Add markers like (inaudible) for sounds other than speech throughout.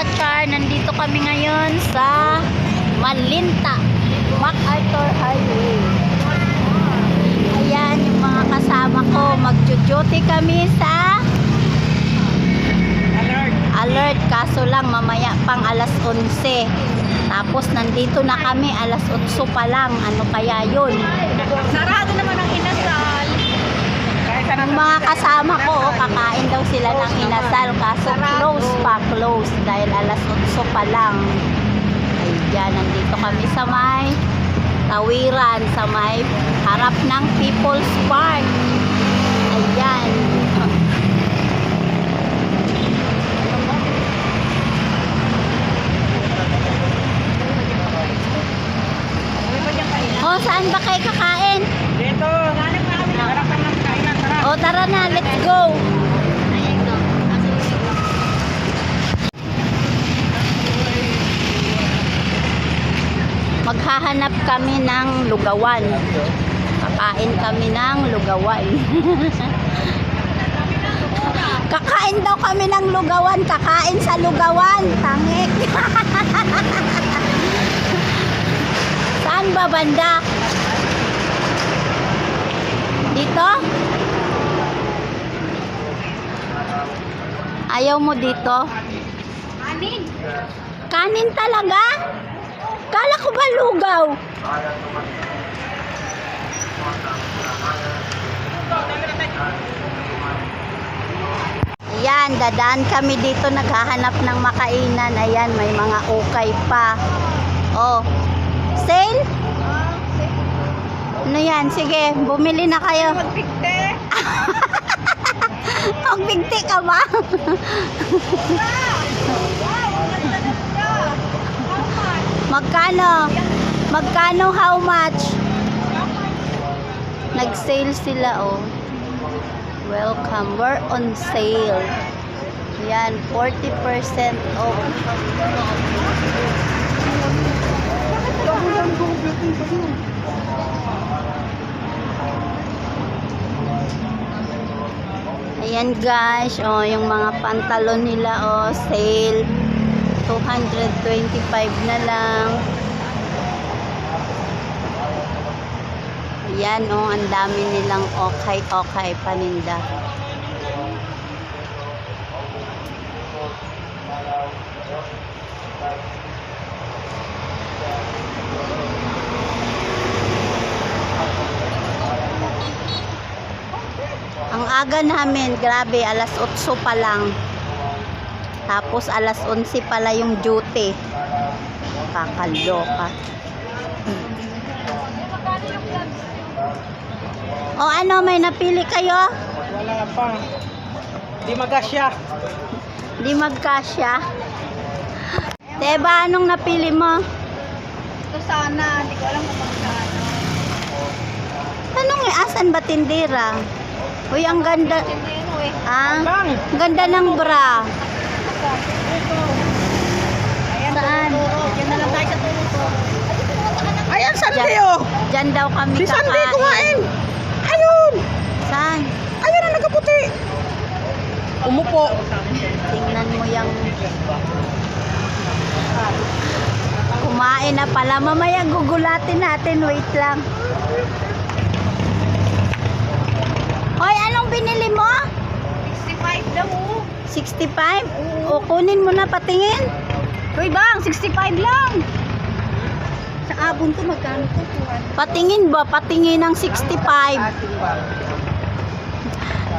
kachar, nandito kami ngayon sa Malinta, MacArthur Highway. Ayan yung mga kasama ko. Magjo-duty kami sa Alert! alert. Kaso lang mamaya pang alas 11. Tapos nandito na kami alas 8 pa lang. Ano kaya yun? Sarado naman ang inasal. Ang mga kasama ko, kakain daw sila ng inasal. Kaso close pa, close. Dahil alas 8 pa lang. Ayan, nandito kami sa may tawiran, sa may harap ng People's Park. Ayan. (laughs) Oh, saan ba kayo kakain? Dito! Hanap na kami. Harapan ng kainan. Tara! O tara na, let's go. Maghahanap kami ng lugawan. Kakain kami ng lugawan. (laughs) Kakain daw kami ng lugawan. Kakain sa lugawan. Tangik. (laughs) Saan ba banda? Dito? Ayaw mo dito? Anin! Kanin talaga? Kala ko ba lugaw? Ayan, dadaan kami dito naghahanap ng makainan. Ayan, may mga ukay pa. Oh, sale? Ano yan? Sige, bumili na kayo. Magpikte! Magbigti ka ba? Magkano? Magkano how much? Nag-sale sila oh. Welcome. We're on sale. Yan, 40% off. Ayan guys, oh, yung mga pantalon nila oh, sale. 225 na lang. Ayan oh, ang dami nilang okay-okay paninda. Aga namin, grabe, alas 8 pa lang. Tapos alas 11 pala yung duty. Kakaloka. O ano, may napili kayo? Wala pa. Di magasya. Di magkasya. Teba, anong napili mo? Ito sana. Hindi ko alam kung magkano. Anong eh, asan ba tindira? Uy, ang ganda. Ah, ang ganda ng bra. Saan? tuturo. Diyan na lang tayo sa tuturo. Ayan, Diyan, daw kami Si Sandy kakain. kumain! Ayun! Saan? Ayun ang nagkaputi! Umupo. Tingnan mo yung kumain na pala. Mamaya gugulatin natin. Wait lang. Hoy, anong binili mo? 65 daw oh. 65? O, kunin mo na patingin. Hoy bang, 65 lang! Sa abon to, magkano to? Patingin ba? Patingin ng 65.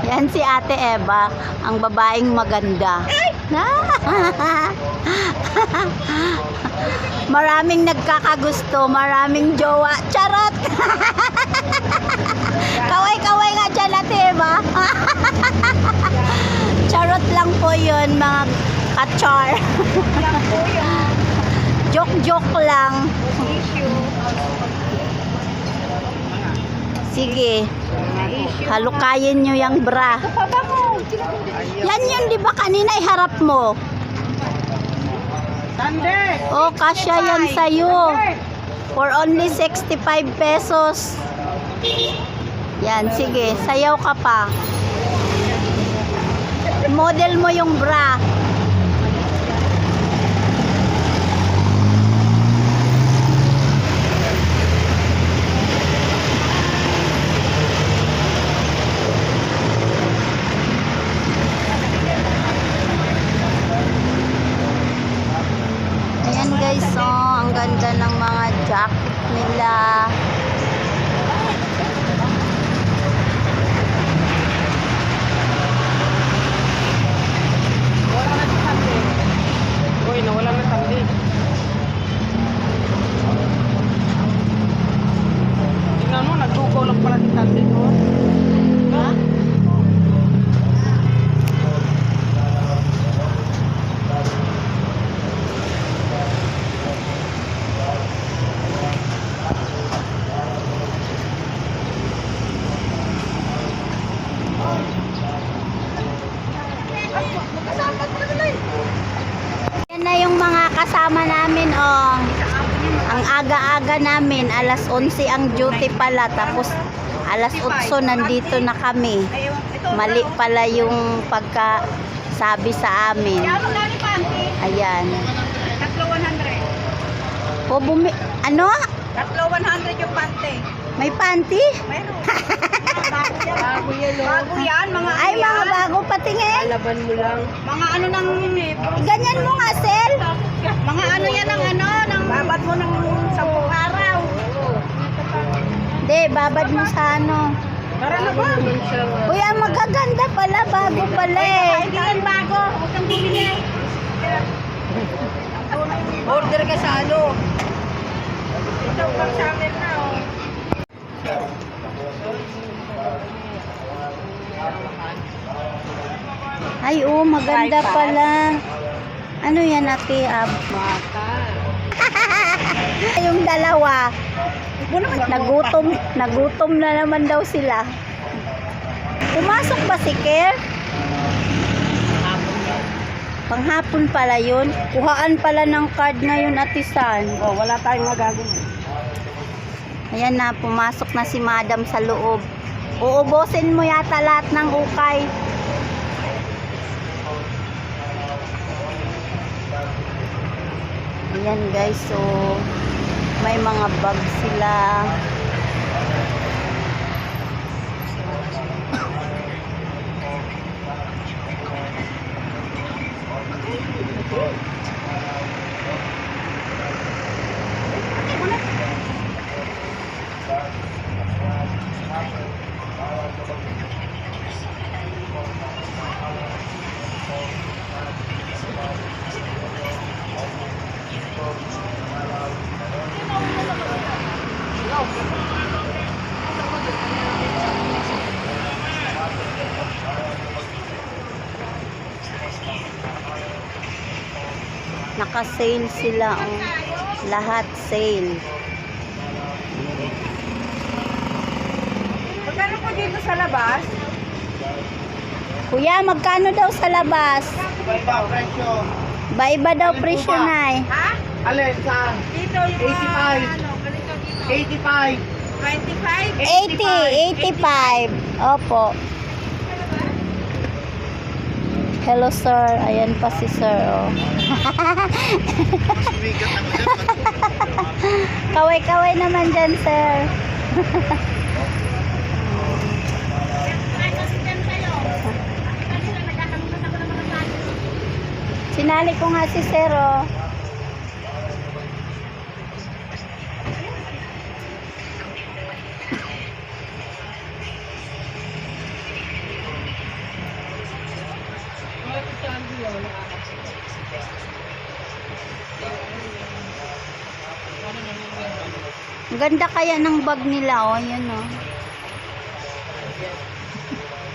Yan si Ate Eva, ang babaeng maganda. (laughs) maraming nagkakagusto, maraming jowa. Charot! (laughs) Kaway-kaway nga dyan, Ate Eva. (laughs) Charot lang po yun, mga kachar. Joke-joke lang. Sige. Halukayin nyo yung bra. Yan yun, di ba kanina iharap mo? Oh, kasya yan sa'yo. For only 65 pesos. Yan, sige, sayaw ka pa. Model mo yung bra. Jacket nila. Wala na si Sandy. Uy, nawala na Sandy. Tingnan mo, nagdugaw lang pala si Sandy. No? Ha? Yan na yung mga kasama namin, oh. Ang aga-aga namin, alas 11 ang duty pala, tapos alas 8 nandito na kami. Mali pala yung pagka sabi sa amin. Ayan. Tatlo 100. O bumi... Ano? Tatlo 100 yung panty. May panty? Mayroon. (laughs) Bago yan. Bago yan, Bago yan, mga Ay, ano mga yan. bago patingin. Laban mo lang. Mga ano nang Ganyan mo nga, Sel. mga ano yan ng ano ng babad mo ng 10 araw. Hindi, babad mo sa ano. Para na ba? Uy, ang magaganda pala, bago pala eh. Hindi yan bago. Huwag kang bumili. Order ka sa ano. Ito pang summer na oh. Ay, oh, maganda pala. Ano yan, ate? Ab? (laughs) yung dalawa. Nagutom, nagutom na naman daw sila. Pumasok ba si Ker? Panghapon pala yun. Kuhaan pala ng card ngayon, Ate San. Oh, wala tayong magagawa. Ayan na, pumasok na si Madam sa loob. Uubusin mo yata lahat ng ukay. Ayan guys, so may mga bag sila. Naka-sale sila. Oh. Lahat sale. Magkano po dito sa labas? Kuya, magkano daw sa labas? Iba, presyo. Ba-iba daw presyo na eh. Ha? Alin, saan? Dito yung 85. mga ano, ganito dito. 85. 25? 80, 85. Opo. Hello sir, ayan pa si sir oh. (laughs) Kaway-kaway naman dyan sir. Sinali ko nga si sir oh. Ganda kaya ng bag nila oh, yan oh.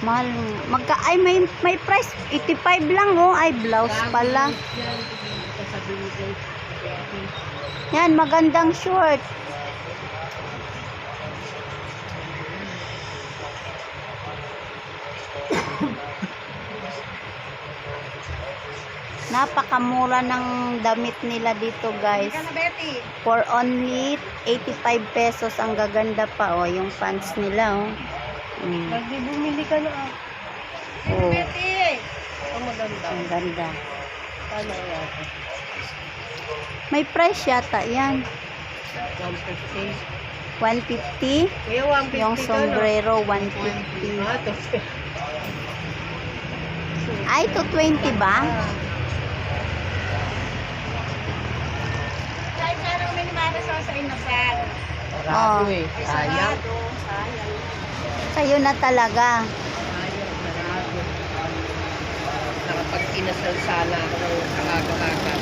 Mahal. Magka ay may may price 85 lang oh. Ay blouse pala. Yan magandang short. Napakamura ng damit nila dito guys. For only 85 pesos ang gaganda pa oh, yung pants nila oh. Mm. Lagi bumili ka na ah. Oh! Ang maganda. ang ganda. Yan? May price yata yan. 150. 150. Kuya, 150 Yung sombrero 150. Ah. Ay, to 20 ba? Kahit sana kami ni Marisol sa inasal. Sarado Oh. eh. Ay, Sayang. Sayang. Sa'yo na talaga. Nakapag inasal sana ako ng aga-aga.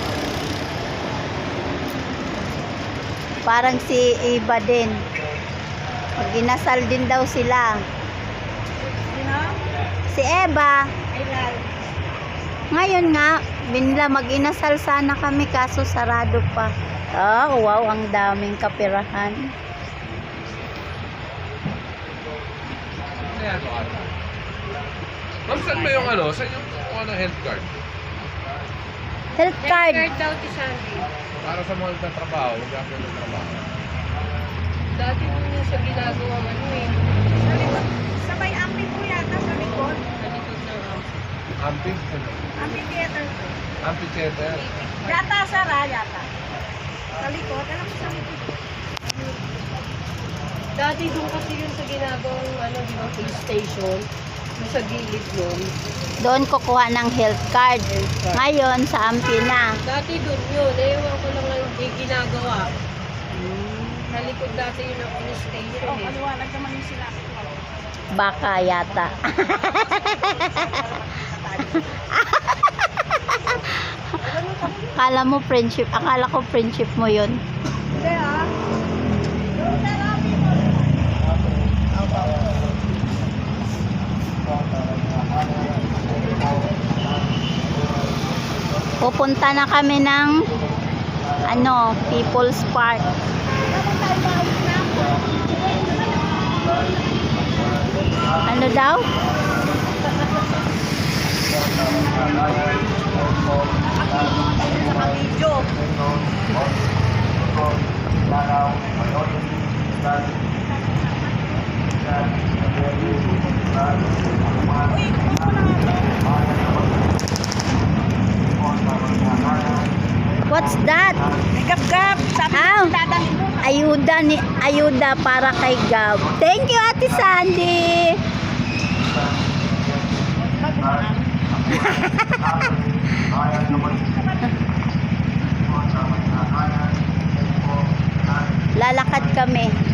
Parang si Iba din. Mag-inasal din daw sila. Sino? Si Eva, ngayon nga, binila mag-inasal sana kami kaso sarado pa. Oh, wow, ang daming kapirahan. Ano? Ma'am, saan ba yung ano? Saan yung kuha ng health card? Health card. daw ti Sandy. Para sa mga nagtatrabaho, mag-apply ng trabaho. Dati mo niya sa ginagawa ano eh. Sa likod. Sabay ampi po yata sa likod. Sa likod ng ampi. Ampi? Ano? Ampi theater po. Ampi theater. Yata Sara, yata. Sa likod. Alam mo sa likod. Dati doon kasi yun sa ginagawang ano, di ba, police station. Yung sa gilid nun. Doon kukuha ng health card. Ngayon, sa Ampi na. Dati doon yun. Ewan ko lang lang di ginagawa. Sa likod dati yun ang police station Oh, eh. maliwanag naman yung sila. Baka yata. (laughs) Akala mo friendship, akala ko friendship mo yun. Hindi. Pupunta na kami ng ano, People's Park. Ano daw? What's that? Gap-gap. Sabi mo. ayuda ni ayuda para kay Gab. Thank you Ate Sandy. (laughs) Lalakad kami.